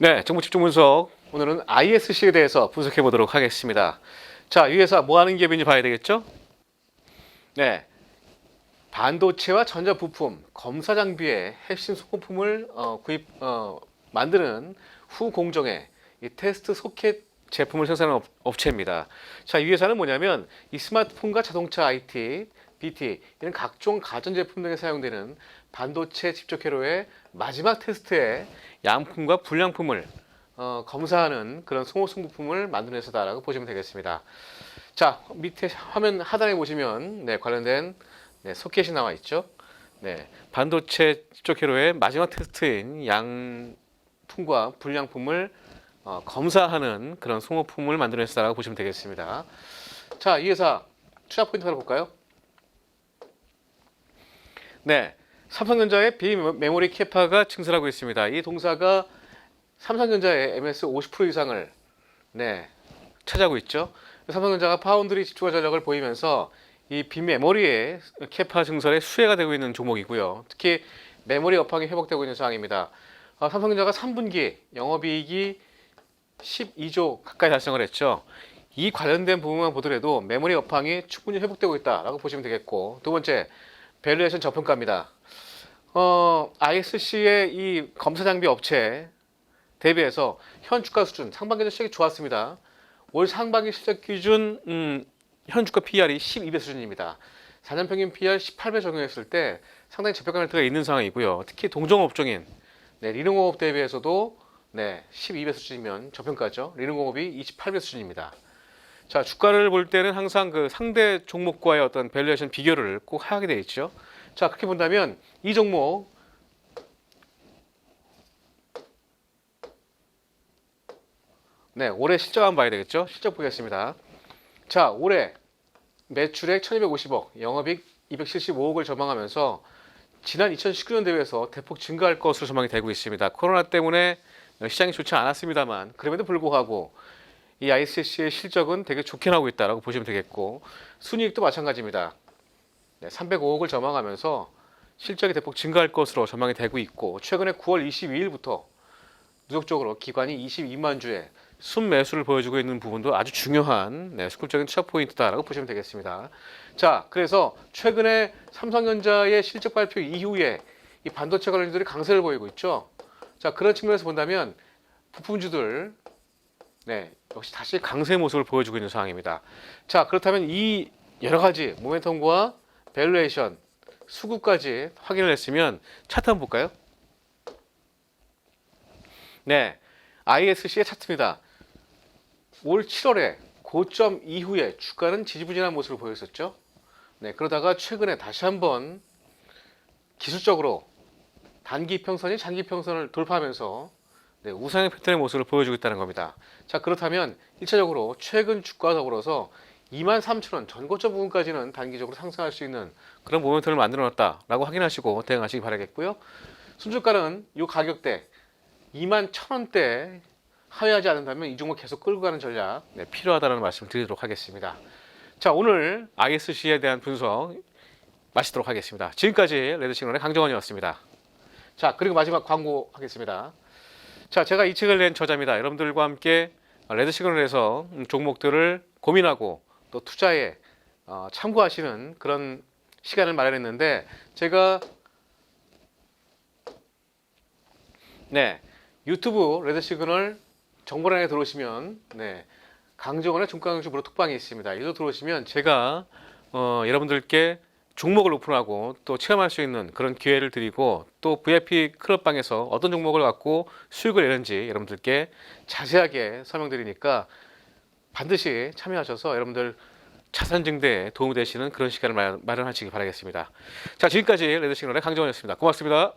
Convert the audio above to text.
네, 정보 집중 분석. 오늘은 ISC에 대해서 분석해 보도록 하겠습니다. 자, 이 회사 뭐 하는 기업인지 봐야 되겠죠? 네. 반도체와 전자 부품, 검사 장비의 핵심 소모품을 어, 구입 어, 만드는 후 공정의 이 테스트 소켓 제품을 생산하는 업, 업체입니다. 자, 이 회사는 뭐냐면 이 스마트폰과 자동차 IT, BT 이런 각종 가전 제품 등에 사용되는 반도체 집적 회로의 마지막 테스트에 양품과 불량품을 어, 검사하는 그런 소모성 부품을 만드는 회사다라고 보시면 되겠습니다. 자 밑에 화면 하단에 보시면 네, 관련된 네, 소켓이 나와 있죠. 네, 반도체 집적 회로의 마지막 테스트인 양품과 불량품을 어, 검사하는 그런 소모품을 회사라고 보시면 되겠습니다. 자, 이 회사 투자 포인트 하나 볼까요? 네, 삼성전자의 비메모리 캐파가 증설하고 있습니다. 이 동사가 삼성전자의 MS 50% 이상을 네, 차지하고 있죠. 삼성전자가 파운드리 집중화 전략을 보이면서 이 비메모리의 캐파 증설에 수혜가 되고 있는 종목이고요. 특히 메모리 업황이 회복되고 있는 상황입니다. 아, 삼성전자가 3분기 영업이익이 12조 가까이 달성을 했죠. 이 관련된 부분만 보더라도 메모리 업황이 충분히 회복되고 있다라고 보시면 되겠고 두 번째 밸류에이션 저평가입니다. 어, ISC의 이 검사 장비 업체 대비해서 현 주가 수준 상반기도 실적이 좋았습니다. 올 상반기 실적 기준 음, 현 주가 PR이 12배 수준입니다. 4년 평균 PR 18배 적용했을 때 상당히 저평가 멘트가 있는 상황이고요. 특히 동종 업종인 네, 리능공업 대비해서도 네, 12배 수준이면 저평가죠. 리능공업이 28배 수준입니다. 자, 주가를 볼 때는 항상 그 상대 종목과의 어떤 밸류에이션 비교를 꼭 하게 돼 있죠. 자, 그렇게 본다면 이 종목 네, 올해 실적 한번 봐야 되겠죠? 실적 보겠습니다. 자, 올해 매출액 1250억, 영업이익 275억을 전망하면서 지난 2019년 대비해서 대폭 증가할 것으로 전망이 되고 있습니다. 코로나 때문에 시장이 좋지 않았습니다만 그럼에도 불구하고 이 ICC의 실적은 되게 좋게 나오고 있다라고 보시면 되겠고 순이익도 마찬가지입니다. 네, 305억을 전망하면서 실적이 대폭 증가할 것으로 전망이 되고 있고 최근에 9월 22일부터 누적적으로 기관이 22만 주의 순매수를 보여주고 있는 부분도 아주 중요한 네, 수급적인 투자 포인트다라고 보시면 되겠습니다. 자, 그래서 최근에 삼성전자의 실적 발표 이후에 이 반도체 관련주들이 강세를 보이고 있죠. 자, 그런 측면에서 본다면 부품주들 네, 역시 다시 강세 모습을 보여주고 있는 상황입니다. 자, 그렇다면 이 여러 가지 모멘텀과 밸류에이션, 수급까지 확인을 했으면 차트 한번 볼까요? 네, ISC의 차트입니다. 올 7월에 고점 이후에 주가는 지지부진한 모습을 보였었죠. 네, 그러다가 최근에 다시 한번 기술적으로 단기 평선이 장기 평선을 돌파하면서 네, 우상의 패턴의 모습을 보여주고 있다는 겁니다. 자, 그렇다면 1차적으로 최근 주가 더불어서 23,000원 전고점 부분까지는 단기적으로 상승할 수 있는 그런 모멘텀을 만들어 놨다라고 확인하시고 대응하시기 바라겠고요. 순주가는 이 가격대 21,000원대 하회하지 않는다면 이 종목 계속 끌고 가는 전략 네, 필요하다는 말씀을 드리도록 하겠습니다. 자, 오늘 ISC에 대한 분석 마치도록 하겠습니다. 지금까지 레드시그널의 강정원이었습니다. 자, 그리고 마지막 광고 하겠습니다. 자, 제가 이 책을 낸 저자입니다. 여러분들과 함께 레드 시그널에서 종목들을 고민하고 또 투자에 어, 참고하시는 그런 시간을 마련했는데 제가 네 유튜브 레드 시그널 정보란에 들어오시면 네 강정원의 종가강주 무료 톡방이 있습니다. 이로 들어오시면 제가 어, 여러분들께 종목을 오픈하고 또 체험할 수 있는 그런 기회를 드리고 또 VIP 클럽방에서 어떤 종목을 갖고 수익을 내는지 여러분들께 자세하게 설명드리니까 반드시 참여하셔서 여러분들 자산 증대에 도움이 되시는 그런 시간을 마련- 마련하시기 바라겠습니다. 자, 지금까지 레드시그널의 강정원이었습니다. 고맙습니다.